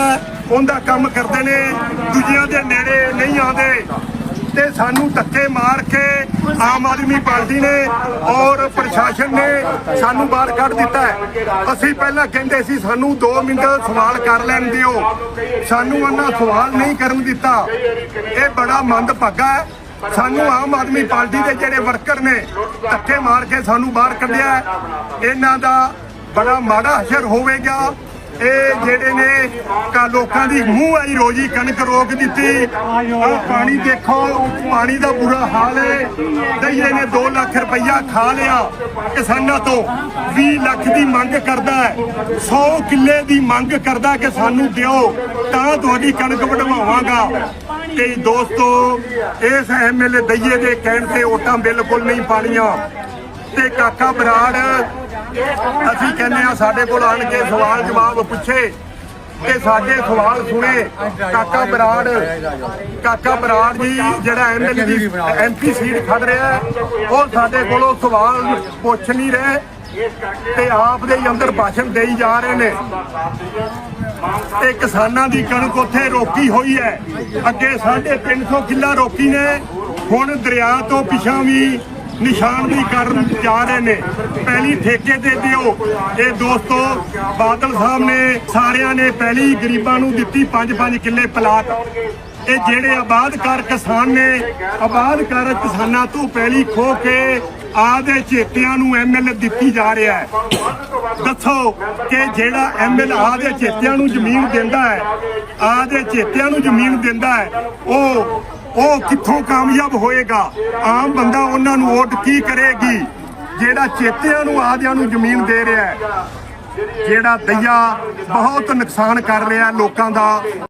ਹੈ, ਉਹਦਾ ਕੰਮ ਕਰਦੇ ਨੇ, ਦੂਜਿਆਂ ਦੇ ਨੇੜੇ ਨਹੀਂ ਆਉਂਦੇ। ਤੇ ਸਾਨੂੰ ਧੱਕੇ ਮਾਰ ਕੇ ਆਮ ਆਦਮੀ ਪਾਰਟੀ ਨੇ ਔਰ ਪ੍ਰਸ਼ਾਸਨ ਨੇ ਸਾਨੂੰ ਬਾਹਰ ਕੱਢ ਦਿੱਤਾ ਹੈ। ਅਸੀਂ ਪਹਿਲਾਂ ਕਹਿੰਦੇ ਸੀ, ਸਾਨੂੰ 2 ਮਿੰਟ ਸਵਾਲ ਕਰ ਲੈਣ ਦਿਓ। ਸਾਨੂੰ ਉਹਨਾਂ ਸਵਾਲ ਨਹੀਂ ਕਰਨ ਦਿੱਤਾ। ਇਹ ਬੜਾ ਮੰਦ ਹੈ। ਸਾਨੂੰ ਆਮ ਆਦਮੀ ਪਾਰਟੀ ਦੇ ਜਿਹੜੇ ਵਰਕਰ ਨੇ, ਧੱਕੇ ਮਾਰ ਕੇ ਸਾਨੂੰ ਬਾਹਰ ਕੱਢਿਆ ਇਹਨਾਂ ਦਾ ਬੜਾ ਮਾੜਾ ਅਸਰ ਹੋਵੇਗਾ। ਇਹ ਜਿਹੜੇ ਨੇ ਕਾ ਲੋਕਾਂ ਦੀ ਮੂੰਹ ਆਈ ਰੋਜੀ ਕਣਕ ਰੋਕ ਦਿੱਤੀ। ਆਹ ਪਾਣੀ ਦੇਖੋ, ਪਾਣੀ ਦਾ ਬੁਰਾ ਹਾਲ ਹੈ। ਦਈਏ ਨੇ 2 ਲੱਖ ਰੁਪਈਆ ਖਾ ਲਿਆ। ਕਿਸਾਨਾਂ ਤੋਂ 20 ਲੱਖ ਦੀ ਮੰਗ ਕਰਦਾ ਹੈ। 100 ਕਿੱਲੇ ਦੀ ਮੰਗ ਕਰਦਾ ਕਿ ਸਾਨੂੰ ਦਿਓ, ਤਾਂ ਤੁਹਾਡੀ ਕਣਕ ਵਢਵਾਵਾਂਗਾ। ਤੇ ਦੋਸਤੋ, ਇਸ ਐਮਐਲਏ ਦਈਏ ਦੇ ਕਹਿਣ ਤੇ ਵੋਟਾਂ ਬਿਲਕੁਲ ਨਹੀਂ ਪਾਣੀਆਂ। ਤੇ ਕਾਕਾ ਬਰਾੜ, ਅਸੀਂ ਕਹਿੰਦੇ ਆ ਸਾਡੇ ਕੋਲ ਆਣ ਕੇ ਸਵਾਲ ਜਵਾਬ ਪੁੱਛੇ ਤੇ ਸਾਡੇ ਸਵਾਲ ਸੁਣੇ। ਕਾਕਾ ਬਰਾੜ ਕਾਕਾ ਬਰਾੜ ਜੀ ਜਿਹੜਾ ਐਮਐਲਏ ਦੀ ਐਮਪੀ ਸੀਟ ਖੜ ਰਿਹਾ ਉਹ ਸਾਡੇ ਕੋਲੋਂ ਸਵਾਲ ਪੁੱਛ ਨਹੀਂ ਰਹੇ ਤੇ ਆਪ ਦੇ ਅੰਦਰ ਭਾਸ਼ਣ ਦੇਈ ਜਾ ਰਹੇ ਨੇ। ਤੇ ਕਿਸਾਨਾਂ ਦੀ ਕਣਕ ਉੱਥੇ ਰੋਕੀ ਹੋਈ ਹੈ। ਅੱਗੇ 350 ਕਿੱਲਾ ਰੋਕੀ ਨੇ। ਹੁਣ ਦਰਿਆ ਤੋਂ ਪਿਛਾਂ ਵੀ ਨਿਸ਼ਾਨਦੀ ਕਰਨ ਜਾ ਰਹੇ ਨੇ। ਪਹਿਲੀ ਠੇਕੇ ਤੇ ਦਿਓ। ਇਹ ਦੋਸਤੋ, ਬਾਦਲ ਸਾਹਿਬ ਨੇ ਸਾਰਿਆਂ ਨੇ ਪਹਿਲੀ ਗਰੀਬਾਂ ਨੂੰ ਦਿੱਤੀ 5-5 ਕਿੱਲੇ ਪਲਾਟ। ਇਹ ਜਿਹੜੇ ਆਬਾਦ ਕਿਸਾਨ ਨੇ, ਆਬਾਦ ਕਿਸਾਨਾਂ ਤੋਂ ਪਹਿਲੀ ਖੋ ਕੇ ਆਦੇ ਚੇਤਿਆਂ ਨੂੰ ਐਮਐਲ ਦਿੱਤੀ ਜਾ ਰਿਹਾ ਹੈ। ਦੱਸੋ ਕਿ ਜਿਹੜਾ ਐਮਐਲ ਆਦੇ ਚੇਤਿਆਂ ਨੂੰ ਜ਼ਮੀਨ ਦਿੰਦਾ ਹੈ ਆਦੇ ਚੇਤਿਆਂ ਨੂੰ ਜ਼ਮੀਨ ਦਿੰਦਾ ਹੈ, ਉਹ ਉਹ ਕਿੱਥੋਂ ਕਾਮਯਾਬ ਹੋਏਗਾ? ਆਮ ਬੰਦਾ ਉਹਨਾਂ ਨੂੰ ਵੋਟ ਕੀ ਕਰੇਗੀ? ਜਿਹੜਾ ਚੇਤਿਆਂ ਨੂੰ, ਆਦਿਆਂ ਨੂੰ ਜ਼ਮੀਨ ਦੇ ਰਿਹਾ ਹੈ, ਜਿਹੜਾ ਦਈਆ ਬਹੁਤ ਨੁਕਸਾਨ ਕਰ ਰਿਹਾ ਲੋਕਾਂ ਦਾ।